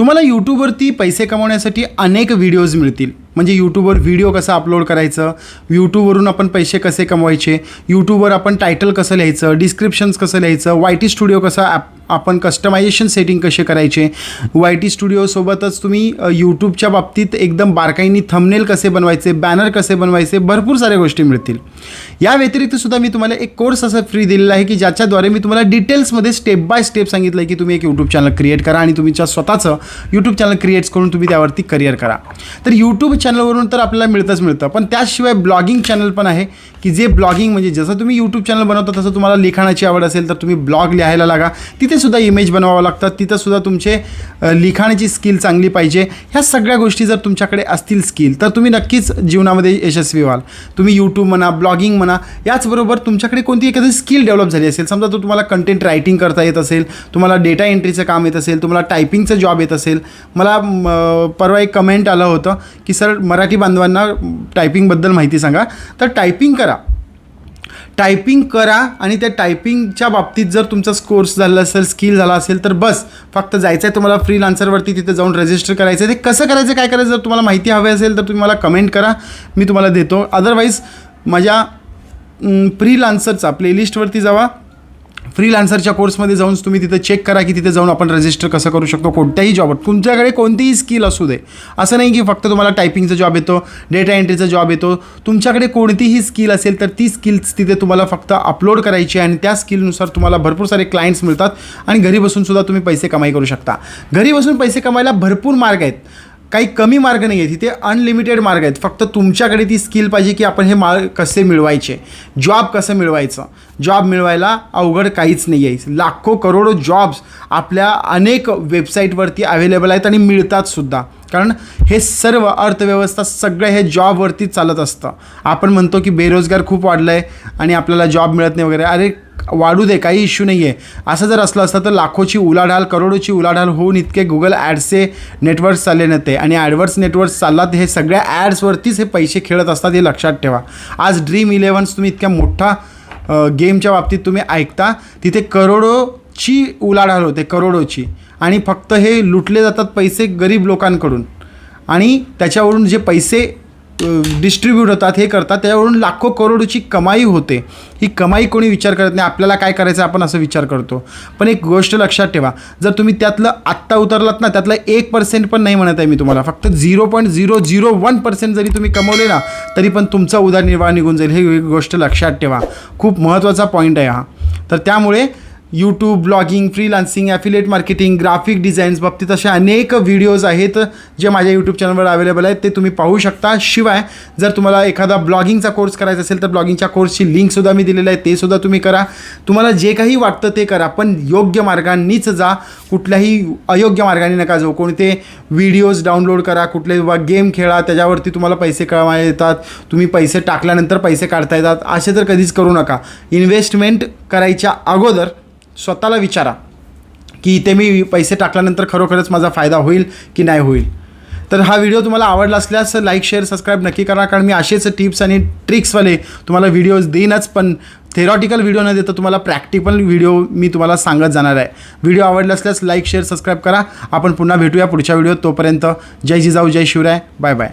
तुम्हाला यूट्यूबवरती पैसे कमवण्यासाठी अनेक व्हिडिओज मिळतील. म्हणजे यूट्यूबवर व्हिडिओ कसा अपलोड करायचं? यूट्यूबवरून आपण पैसे कसे कमवायचे? यूट्यूबवर आपण टायटल कसं लिहायचं? डिस्क्रिप्शन्स कसं लिहायचं? वाय टी स्टुडिओ कसं ॲप आपण कस्टमायझेशन सेटिंग कसे करायचे? वाय टी स्टुडिओसोबतच तुम्ही यूट्यूबच्या बाबतीत एकदम बारकाईनी थंबनेल कसे बनवायचे? बॅनर कसे बनवायचे? भरपूर साऱ्या गोष्टी मिळतील. या व्यतिरिक्त सुद्धा मी तुम्हाला एक कोर्स असा फ्री दिलेला आहे की ज्याच्याद्वारे मी तुम्हाला डिटेल्समध्ये स्टेप बाय स्टेप सांगितलं आहे की तुम्ही एक यूट्यूब चॅनल क्रिएट करा आणि तुमच्या स्वतःचं यूट्यूब चॅनल क्रिएट्स करून तुम्ही त्यावरती करिअर करा. तर यूट्यूब चॅनलवरून तर आपल्याला मिळतंच मिळतं. पण त्याशिवाय ब्लॉगिंग चॅनल पण आहे की जे ब्लॉगिंग म्हणजे जसं तुम्ही यूट्यूब चॅनल बनवता तसं तुम्हाला लिखाणाची आवड असेल तर तुम्ही ब्लॉग लिहायला लागा. तिथेसुद्धा इमेज बनवावं लागतात तिथंसुद्धा तुमचे लिखाणाची स्किल चांगली पाहिजे. ह्या सगळ्या गोष्टी जर तुमच्याकडे असतील स्किल तर तुम्ही नक्कीच जीवनामध्ये यशस्वी व्हाल. तुम्ही यूट्यूब म्हणा ब्लॉगिंग म्हणा याचबरोबर तुमच्याकडे कोणती एखादी स्किल डेव्हलप झाली असेल समजा तो तुम्हाला कंटेंट रायटिंग करता येत असेल तुम्हाला डेटा एंट्रीचं काम येत असेल तुम्हाला टायपिंगचं जॉब येत असेल. मला परवा एक कमेंट आलं होतं की सर मराठी बांधवांना टायपिंगबद्दल माहिती सांगा. तर टायपिंग करा. टायपिंग करा आणि त्या टायपिंगच्या बाबतीत जर तुमचा कोर्स झाला असेल स्किल झाला असेल तर बस फक्त जायचं आहे तुम्हाला फ्री लान्सरवरती तिथे जाऊन रजिस्टर करायचं आहे ते कसं करायचं काय करायचं जर तुम्हाला माहिती हवी असेल तर तुम्ही मला कमेंट करा. मी तुम्हाला देतो. अदरवाईज माझ्या फ्री लान्सरचा प्लेलिस्टवरती जावा. फ्रीलान्सरच्या कोर्समध्ये जाऊन तुम्ही तिथे चेक करा की तिथे जाऊन आपण रजिस्टर कसं करू शकतो कोणत्याही जॉबवर तुमच्याकडे कोणतीही स्किल असू दे. असं नाही की फक्त तुम्हाला टायपिंगचा जॉब येतो डेटा एंट्रीचा जॉब येतो. तुमच्याकडे कोणतीही स्किल असेल तर ती स्किल्स तिथे तुम्हाला फक्त अपलोड करायची आहे आणि त्या स्किलनुसार तुम्हाला भरपूर सारे क्लायंट्स मिळतात आणि घरी बसून सुद्धा तुम्ही पैसे कमाई करू शकता. घरी बसून पैसे कमायला भरपूर मार्ग आहेत. काही कमी मार्ग नाही आहेत तिथे अनलिमिटेड मार्ग आहेत. फक्त तुमच्याकडे ती स्किल पाहिजे की आपण हे मार्ग कसे मिळवायचे जॉब कसं मिळवायचं. जॉब मिळवायला अवघड काहीच नाही आहे. लाखो करोडो जॉब्स आपल्या अनेक वेबसाईटवरती अवेलेबल आहेत आणि मिळतात सुद्धा. कारण हे सर्व अर्थव्यवस्था सगळं हे जॉबवरतीच चालत असतं. आपण म्हणतो की बेरोजगार खूप वाढलं आहे आणि आपल्याला जॉब मिळत नाही वगैरे. अरे वाढू दे काही इश्यू नाही आहे असं जर असलं असतं तर लाखोची उलाढाल करोडोची उलाढाल होऊन इतके गुगल ॲड्सचे नेटवर्क्स चालले नव्हते. आणि ॲडवर्स नेटवर्क्स चाललात हे सगळ्या ॲड्सवरतीच हे पैसे खेळत असतात हे लक्षात ठेवा. आज ड्रीम इलेव्हन्स तुम्ही इतक्या मोठा गेमच्या बाबतीत तुम्ही ऐकता तिथे करोडोची उलाढाल होते करोडोची. आणि फक्त हे लुटले जातात पैसे गरीब लोकांकडून. आणि त्याच्यावरून जे पैसे डिस्ट्रीब्यूट होतात हे करतात. त्यावरून लाखो करोडची कमाई होते. ही कमाई कोणी विचार करत नाही आपल्याला काय करायचं आपण असं विचार करतो. पण एक गोष्ट लक्षात ठेवा जर तुम्ही त्यातलं आत्ता उतरलात ना त्यातलं एक पर्सेंट पण नाही म्हणत आहे मी तुम्हाला. फक्त zero point zero zero one percent जरी तुम्ही कमवले ना तरी पण तुमचा उदरनिर्वाह निघून जाईल. ही एक गोष्ट लक्षात ठेवा. खूप महत्त्वाचा पॉईंट आहे हा. तर त्यामुळे YouTube blogging freelancing affiliate marketing graphic designs बाबतीत असे अनेक व्हिडिओज आहेत जे माझ्या यूट्यूब चॅनलवर अवेलेबल आहेत. ते तुम्ही पाहू शकता. शिवाय जर तुम्हाला एखादा ब्लॉगिंगचा कोर्स करायचा असेल तर ब्लॉगिंगच्या कोर्सची लिंकसुद्धा मी दिलेलं आहे. ते सुद्धा तुम्ही करा. तुम्हाला जे काही वाटतं ते करा पण योग्य मार्गांनीच जा. कुठल्याही अयोग्य मार्गाने नका जाऊ. कोणते व्हिडिओज डाउनलोड करा कुठले गेम खेळा त्याच्यावरती तुम्हाला पैसे कळवा येतात. तुम्ही पैसे टाकल्यानंतर पैसे काढता येतात. असे तर कधीच करू नका. इन्व्हेस्टमेंट करायच्या अगोदर स्वतःला विचारा की इथे मी पैसे टाकल्यानंतर खरोखरच माझा फायदा होईल की नाही होईल. तर हा व्हिडिओ तुम्हाला आवडला असल्यास लाईक शेअर सबस्क्राईब नक्की करा कारण मी असेच टिप्स आणि ट्रिक्सवाले तुम्हाला व्हिडिओज देईनच पण थेरॉटिकल व्हिडिओ न देता तुम्हाला प्रॅक्टिकल व्हिडिओ मी तुम्हाला सांगत जाणार आहे. व्हिडिओ आवडला असल्यास लाईक शेअर सबस्क्राईब करा. आपण पुन्हा भेटूया पुढच्या व्हिडिओत. तोपर्यंत जय जिजाऊ जय शिवराय. Bye bye.